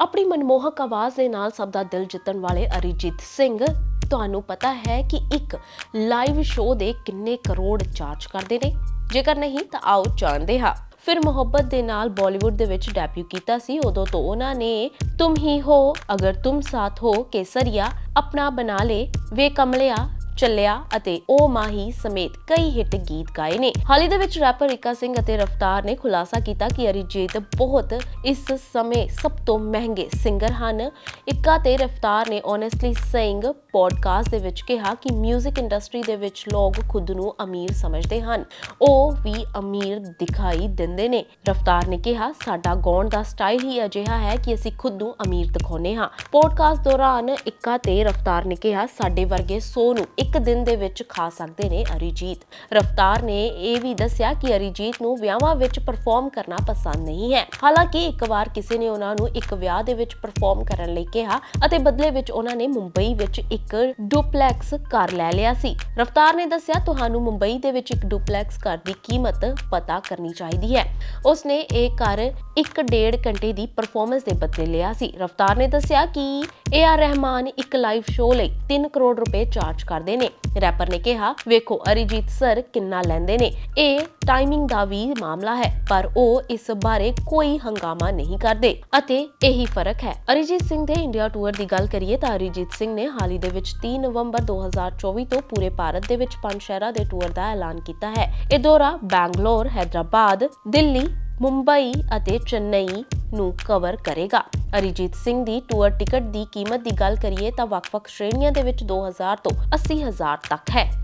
ਆਪਣੀ ਮਨਮੋਹਕ ਆਵਾਜ਼ ਦੇ ਨਾਲ ਸਭ ਦਾ ਦਿਲ ਜਿੱਤਣ ਵਾਲੇ ਅਰਿਜੀਤ ਸਿੰਘ, ਤੁਹਾਨੂੰ ਪਤਾ ਹੈ ਕਿ ਇੱਕ ਲਾਈਵ ਸ਼ੋਅ ਦੇ ਕਿੰਨੇ ਕਰੋੜ ਚਾਰਜ ਕਰਦੇ ਨੇ। ਜੇਕਰ ਨਹੀਂ, ਤਾਂ ਆਓ ਜਾਣਦੇ ਹਾਂ। ਫਿਰ ਮੁਹੱਬਤ ਦੇ ਨਾਲ ਬਾਲੀਵੁੱਡ ਦੇ ਵਿੱਚ ਡੈਬਿਊ ਕੀਤਾ ਸੀ, ਉਦੋਂ ਤੋਂ ਉਹਨਾਂ ਨੇ ਤੁਮ ਹੀ ਹੋ, ਅਗਰ ਤੁਮ ਸਾਥ ਹੋ, ਕੇਸਰੀਆ ਆਪਣਾ ਬਣਾ ਲੇ, ਵੇ ਕਮਲਿਆ ਚੱਲਿਆ ਅਤੇ ਓ ਮਾਹੀ ਸਮੇਤ ਕਈ ਹਿੱਟ ਗੀਤ ਗਾਏ ਨੇ। ਹਾਲ ਦੇ ਵਿੱਚ ਰੈਪਰ ਰਿਕਾ ਸਿੰਘ ਅਤੇ ਰਫਤਾਰ ਨੇ ਖੁਲਾਸਾ ਕੀਤਾ ਕਿ ਅਰਿਜੀਤ ਬਹੁਤ ਇਸ ਸਮੇਂ ਸਭ ਤੋਂ ਮਹਿੰਗੇ ਸਿੰਗਰ ਹਨ। ਇੱਕਾ ਤੇ ਰਫਤਾਰ ਨੇ ਓਨੈਸਟਲੀ ਸੇਇੰਗ ਪੋਡਕਾਸਟ ਦੇ ਵਿੱਚ ਕਿਹਾ ਕਿ 뮤직 ਇੰਡਸਟਰੀ ਦੇ ਵਿੱਚ ਲੋਕ ਖੁਦ ਨੂੰ ਅਮੀਰ ਸਮਝਦੇ ਹਨ। ਉਹ ਵੀ ਅਮੀਰ ਦਿਖਾਈ ਦਿੰਦੇ ਨੇ। ਰਫਤਾਰ ਨੇ ਕਿਹਾ, ਸਾਡਾ ਗਾਉਣ ਦਾ ਸਟਾਈਲ ਹੀ ਅਜਿਹਾ ਹੈ ਕਿ ਅਸੀਂ ਖੁਦ ਨੂੰ ਅਮੀਰ ਦਿਖਾਉਂਦੇ ਹਾਂ। ਪੋਡਕਾਸਟ ਦੌਰਾਨ ਇੱਕਾ ਤੇ ਰਫਤਾਰ ਨੇ ਕਿਹਾ, ਸਾਡੇ ਵਰਗੇ 100 ਨੂੰ ਇੱਕ ਦਿਨ ਦੇ ਵਿੱਚ ਖਾ ਸਕਦੇ ਨੇ ਅਰੀਜੀਤ। ਰਫਤਾਰ ਨੇ ਇਹ ਵੀ ਦੱਸਿਆ ਕਿ ਅਰਿਜੀਤ ਨੂੰ ਵਿਆਹਾਂ ਵਿੱਚ ਪਰਫਾਰਮ ਕਰਨਾ ਪਸੰਦ ਨਹੀਂ ਹੈ। ਹਾਲਾਂਕਿ ਇੱਕ ਵਾਰ ਕਿਸੇ ਨੇ ਉਹਨਾਂ ਨੂੰ ਇੱਕ ਵਿਆਹ ਦੇ ਵਿੱਚ ਪਰਫਾਰਮ ਕਰਨ ਲਈ ਕਿਹਾ ਅਤੇ ਬਦਲੇ ਵਿੱਚ ਉਹਨਾਂ ਨੇ ਮੁੰਬਈ ਵਿੱਚ ਇੱਕ ਡੁਪਲੈਕਸ ਘਰ ਲੈ ਲਿਆ ਸੀ। ਰਫਤਾਰ ਨੇ ਦੱਸਿਆ, ਤੁਹਾਨੂੰ ਮੁੰਬਈ ਦੇ ਵਿੱਚ ਇੱਕ ਡੁਪਲੈਕਸ ਘਰ ਦੀ ਕੀਮਤ ਪਤਾ ਕਰਨੀ ਚਾਹੀਦੀ ਹੈ। ਉਸਨੇ ਇਹ ਘਰ ਇੱਕ ਡੇਢ ਘੰਟੇ ਦੀ ਪਰਫਾਰਮੈਂਸ ਦੇ ਬਦਲੇ ਲਿਆ ਸੀ। ਰਫਤਾਰ ਨੇ ਦੱਸਿਆ ਕਿ ਏ ਆਰ ਰਹਿਮਾਨ ਇੱਕ ਲਾਈਵ ਸ਼ੋਅ ਲਈ 3 ਕਰੋੜ ਰੁਪਏ ਚਾਰਜ ਕਰਦੇ ਨੇ। ਰੈਪਰ ਨੇ ਕਿਹਾ, ਵੇਖੋ, ਅਰਿਜੀਤ ਸਰ ਕਿੰਨਾ ਲੈਂਦੇ ਨੇ। ਇਹ ਟਾਈਮਿੰਗ ਦਾ ਵੀ ਮਾਮਲਾ ਹੈ, ਪਰ ਉਹ ਇਸ ਬਾਰੇ ਕੋਈ ਹੰਗਾਮਾ ਨਹੀਂ ਕਰਦੇ। ਅਤੇ ਇਹੀ ਫ਼ਰਕ ਹੈ। ਅਰੀਜੀਤ ਸਿੰਘ ਦੇ ਇੰਡੀਆ ਟੂਰ ਦੀ ਗੱਲ ਕਰੀਏ ਤਾਂ ਅਰੀਜੀਤ ਸਿੰਘ ਨੇ ਹਾਲ ਹੀ ਦੇ ਵਿੱਚ 3 ਨਵੰਬਰ 2024 ਤੋਂ ਪੂਰੇ ਭਾਰਤ ਦੇ ਵਿੱਚ ਪੰਜ ਸ਼ਹਿਰਾਂ ਦੇ ਟੂਰ ਦਾ ਐਲਾਨ ਕੀਤਾ ਹੈ। ਇਹ ਦੌਰਾ ਬੈਂਗਲੌਰ, ਹੈਦਰਾਬਾਦ, ਦਿੱਲੀ ਮੁੰਬਈ ਅਤੇ ਚੇਨਈ ਨੂੰ ਕਵਰ ਕਰੇਗਾ। ਅਰੀਜੀਤ ਸਿੰਘ ਦੀ ਟੂਰ ਟਿਕਟ ਦੀ ਕੀਮਤ ਦੀ ਗੱਲ ਕਰੀਏ ਤਾਂ ਵੱਖ-ਵੱਖ ਸ਼੍ਰੇਣੀਆਂ ਦੇ ਵਿੱਚ 2000 ਤੋਂ 80000 ਤੱਕ ਹੈ।